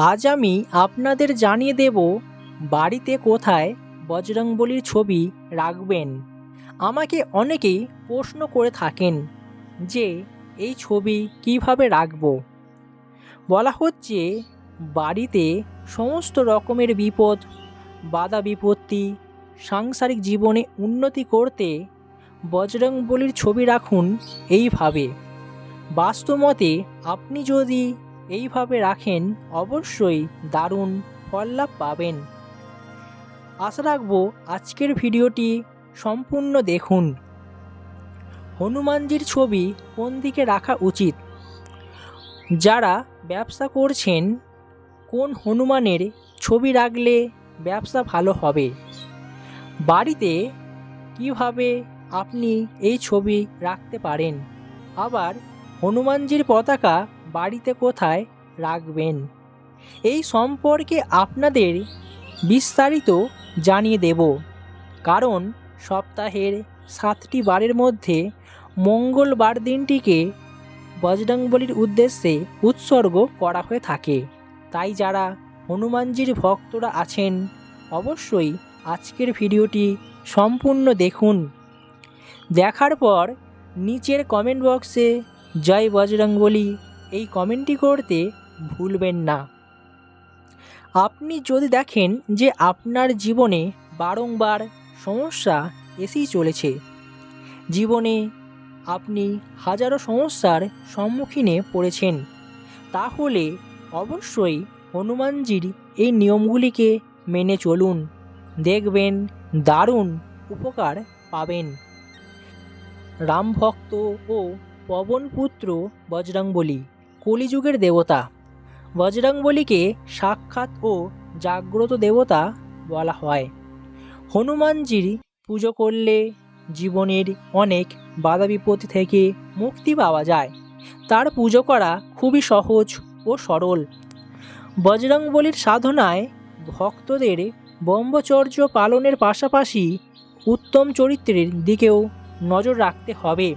আজ আমি আপনাদের জানিয়ে দেব বাড়িতে কোথায় বজরংবলির ছবি রাখবেন। আমাকে অনেকেই প্রশ্ন করে থাকেন যে, এই ছবি কীভাবে রাখব? বলা হচ্ছে, বাড়িতে সমস্ত রকমের বিপদ, বাধা বিপত্তি, সাংসারিক জীবনে উন্নতি করতে বজরংবলির ছবি রাখুন এইভাবে। বাস্তবমতে আপনি যদি এইভাবে রাখেন, অবশ্যই দারুণ ফল লাভ পাবেন। আশা রাখব আজকের ভিডিওটি সম্পূর্ণ দেখুন। হনুমানজির ছবি কোন দিকে রাখা উচিত? যারা ব্যবসা করছেন, কোন হনুমানের ছবি রাখলে ব্যবসা ভালো হবে? বাড়িতে কীভাবে আপনি এই ছবি রাখতে পারেন? আবার হনুমানজির পতাকা বাড়িতে কোথায় রাখবেন? এই সম্পর্কে আপনাদের বিস্তারিত জানিয়ে দেব। কারণ সপ্তাহের সাতটি বারের মধ্যে মঙ্গলবার দিনটিকে বজরংবলির উদ্দেশ্যে উৎসর্গ করা হয়ে থাকে। তাই যারা হনুমানজির ভক্তরা আছেন, অবশ্যই আজকের ভিডিওটি সম্পূর্ণ দেখুন। দেখার পর নিচের কমেন্ট বক্সে জয় বজরংবলী এই কমেন্টটি করতে ভুলবেন না। আপনি যদি দেখেন যে আপনার জীবনে বারংবার সমস্যা এসেই চলেছে, জীবনে আপনি হাজারো সমস্যার সম্মুখীনে পড়েছেন, তাহলে অবশ্যই হনুমানজির এই নিয়মগুলিকে মেনে চলুন, দেখবেন দারুণ উপকার পাবেন। রামভক্ত ও পবনপুত্র বজরংবলী। কলিযুগের দেবতা। বজরংবলীকে সাক্ষাৎ ও জাগ্রত দেবতা বলা হয়। হনুমানজির পুজো করলে জীবনের অনেক বাধা বিপত্তি থেকে মুক্তি পাওয়া যায়। তার পুজো করা খুবই সহজ ও সরল। বজরংবলীর সাধনায় ভক্তদের ব্রহ্মচর্য পালনের পাশাপাশি উত্তম চরিত্রের দিকেও নজর রাখতে হবে।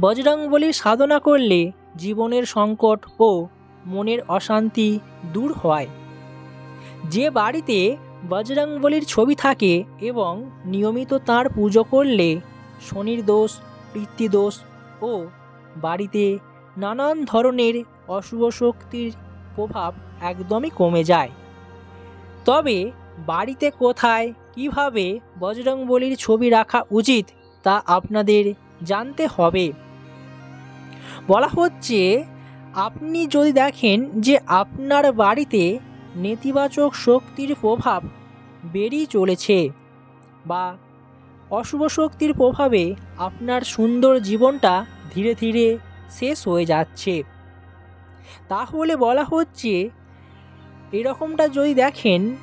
বজরংবলীর সাধনা করলে জীবনের সংকট ও মনের অশান্তি দূর হয়। যে বাড়িতে বজরংবলীর ছবি থাকে এবং নিয়মিত তার পুজো করলে শনির দোষ পিতৃদোষ ও বাড়িতে নানান ধরনের অশুভ শক্তির প্রভাব একদমই কমে যায়। তবে বাড়িতে কোথায় কীভাবে বজরংবলীর ছবি রাখা উচিত তা আপনাদের জানতে হবে। বলা হচ্ছে, আপনি যদি দেখেন যে আপনার বাড়িতে নেতিবাচক শক্তির প্রভাব বেড়েই চলেছে বা অশুভ শক্তির প্রভাবে আপনার সুন্দর জীবনটা ধীরে ধীরে শেষ হয়ে যাচ্ছে, তাহলে বলা হচ্ছে, এরকমটা যদি দেখেন,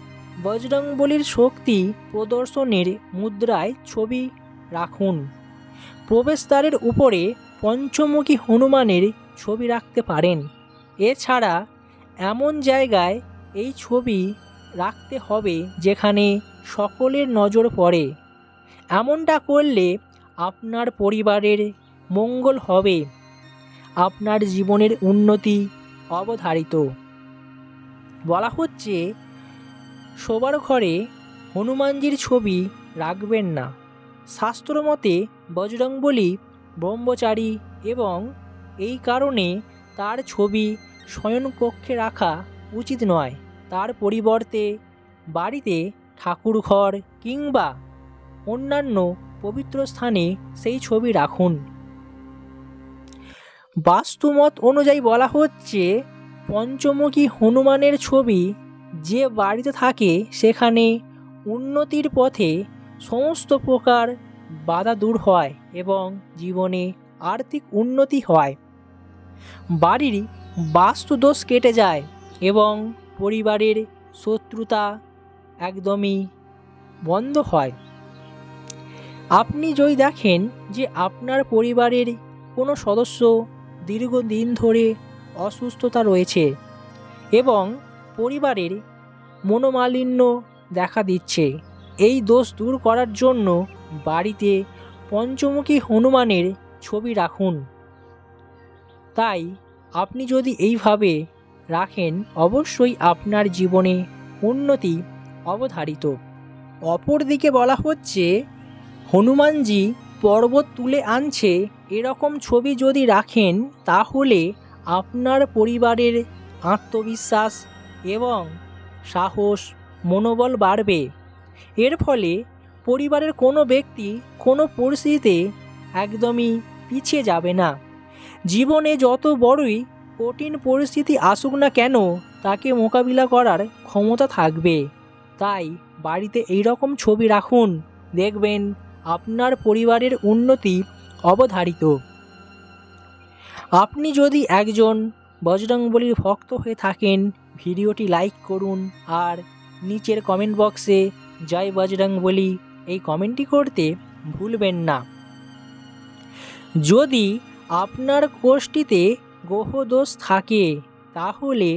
বজরংবলীর শক্তি প্রদর্শনের মুদ্রায় ছবি রাখুন। প্রবেশদ্বারের উপরে পঞ্চমুখী হনুমানের ছবি রাখতে পারেন। এছাড়া এমন জায়গায় এই ছবি রাখতে হবে যেখানে সকলের নজর পড়ে। এমনটা করলে আপনার পরিবারের মঙ্গল হবে। আপনার জীবনের উন্নতি অবধারিত। বলা হচ্ছে, শোবার ঘরে হনুমানজির ছবি রাখবেন না। শাস্ত্রমতে বজরংবলী ব্রহ্মচারী এবং এই কারণে তার ছবি শয়নকক্ষে রাখা উচিত নয়। তার পরিবর্তে বাড়িতে ঠাকুরঘর কিংবা অন্যান্য পবিত্র স্থানে সেই ছবি রাখুন। বাস্তুমত অনুযায়ী বলা হচ্ছে, পঞ্চমুখী হনুমানের ছবি যে বাড়িতে থাকে, সেখানে উন্নতির পথে সমস্ত প্রকার বাধা দূর হয় এবং জীবনে আর্থিক উন্নতি হয়। বাড়ির বাস্তুদোষ কেটে যায় এবং পরিবারের শত্রুতা একদমই বন্ধ হয়। আপনি যদি দেখেন যে আপনার পরিবারের কোনো সদস্য দীর্ঘদিন ধরে অসুস্থতা রয়েছে এবং পরিবারের মনোমালিন্য দেখা দিচ্ছে, এই দোষ দূর করার জন্য বাড়িতে পঞ্চমুখী হনুমানের ছবি রাখুন। তাই আপনি যদি এইভাবে রাখেন, অবশ্যই আপনার জীবনে উন্নতি অবধারিত। অপরদিকে বলা হচ্ছে, হনুমানজি পর্বত তুলে আনছে, এরকম ছবি যদি রাখেন, তাহলে আপনার পরিবারের আত্মবিশ্বাস এবং সাহস, মনোবল বাড়বে। এর ফলে পরিবারের কোনো ব্যক্তি কোনো পরিস্থিতিতে একদমই পিছিয়ে যাবে না। জীবনে যত বড়ই কঠিন পরিস্থিতি আসুক না কেন, তাকে মোকাবিলা করার ক্ষমতা থাকবে। তাই বাড়িতে এই রকম ছবি রাখুন। দেখবেন আপনার পরিবারের উন্নতি অবধারিত। আপনি যদি একজন বজরংবলীর ভক্ত হয়ে থাকেন, ভিডিওটি লাইক করুন আর নিচের কমেন্ট বক্সে জয় বজরংবলী এই কমেন্টটি করতে ভুলবেন না। যদি আপনার কোষ্ঠীতে গ্রহদোষ থাকে, তাহলে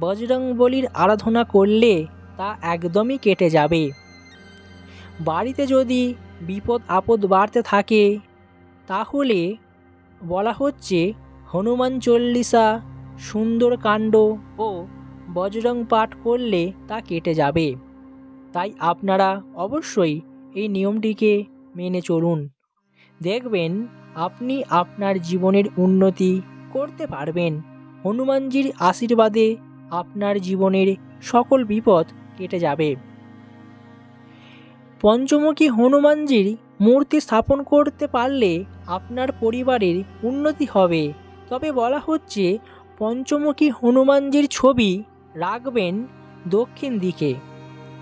বজরংবলীর আরাধনা করলে তা একদমই কেটে যাবে। বাড়িতে যদি বিপদ আপদ বাড়তে থাকে, তাহলে বলা হচ্ছে হনুমান চল্লিশা, সুন্দর কাণ্ড ও বজরং পাঠ করলে তা কেটে যাবে। তাই আপনারা অবশ্যই এই নিয়মটিকে মেনে চলুন। দেখবেন, আপনি আপনার জীবনের উন্নতি করতে পারবেন। হনুমানজির আশীর্বাদে আপনার জীবনের সকল বিপদ কেটে যাবে। পঞ্চমুখী হনুমানজির মূর্তি স্থাপন করতে পারলে আপনার পরিবারের উন্নতি হবে। তবে বলা হচ্ছে, পঞ্চমুখী হনুমানজির ছবি রাখবেন দক্ষিণ দিকে।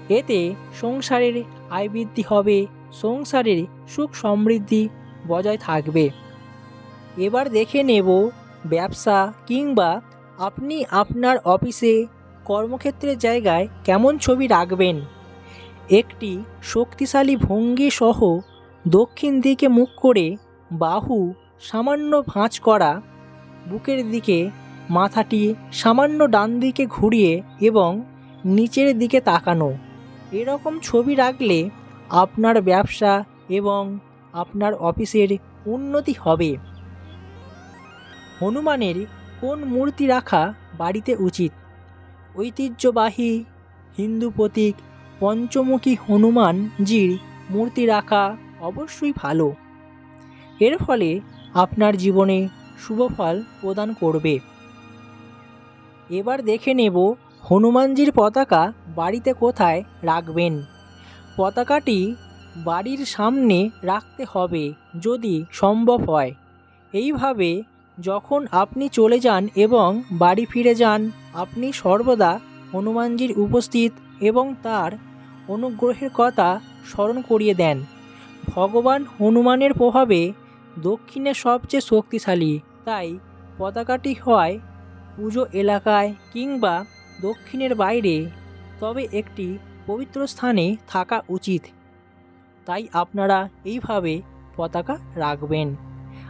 এতে সংসারের আয় বৃদ্ধি হবে, সংসারের সুখ সমৃদ্ধি বজায় থাকবে। এবার দেখে নেব ব্যবসা কিংবা আপনি আপনার অফিসে কর্মক্ষেত্রের জায়গায় কেমন ছবি রাখবেন? একটি শক্তিশালী ভঙ্গি সহ দক্ষিণ দিকে মুখ করে বাহু সামান্য ভাঁজ করা, বুকের দিকে মাথাটি সামান্য ডান দিকে ঘুরিয়ে এবং নিচের দিকে তাকানো। এরকম ছবি রাখলে আপনার ব্যবসা এবং আপনার অফিসের উন্নতি হবে। হনুমানের কোন মূর্তি রাখা বাড়িতে উচিত? ঐতিহ্যবাহী হিন্দু প্রতীক পঞ্চমুখী হনুমানজির মূর্তি রাখা অবশ্যই ভালো। এর ফলে আপনার জীবনে শুভফল প্রদান করবে। এবার দেখে নেব হনুমানজির পতাকা বাড়িতে কোথায় রাখবেন? পতাকাটি বাড়ির সামনে রাখতে হবে যদি সম্ভব হয়। এইভাবে যখন আপনি চলে যান এবং বাড়ি ফিরে যান, আপনি সর্বদা হনুমানজির উপস্থিত এবং তার অনুগ্রহের কথা স্মরণ করিয়ে দেন। ভগবান হনুমানের প্রভাবে দক্ষিণে সবচেয়ে শক্তিশালী, তাই পতাকাটি হয় পুজো এলাকায় কিংবা দক্ষিণের বাইরে, তবে একটি পবিত্র স্থানে থাকা উচিত। তাই আপনারা এইভাবে পতাকা রাখবেন।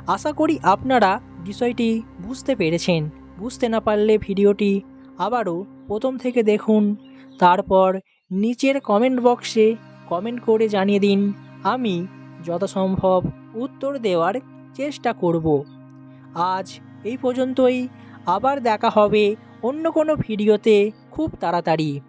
আশা করি আপনারা বিষয়টি বুঝতে পেরেছেন। বুঝতে না পারলে ভিডিওটি আবারও প্রথম থেকে দেখুন। তারপর নিচের কমেন্ট বক্সে কমেন্ট করে জানিয়ে দিন, আমি যথাসম্ভব উত্তর দেওয়ার চেষ্টা করব। আজ এই পর্যন্তই। আবার দেখা হবে অন্য কোনো ভিডিওতে খুব তাড়াতাড়ি।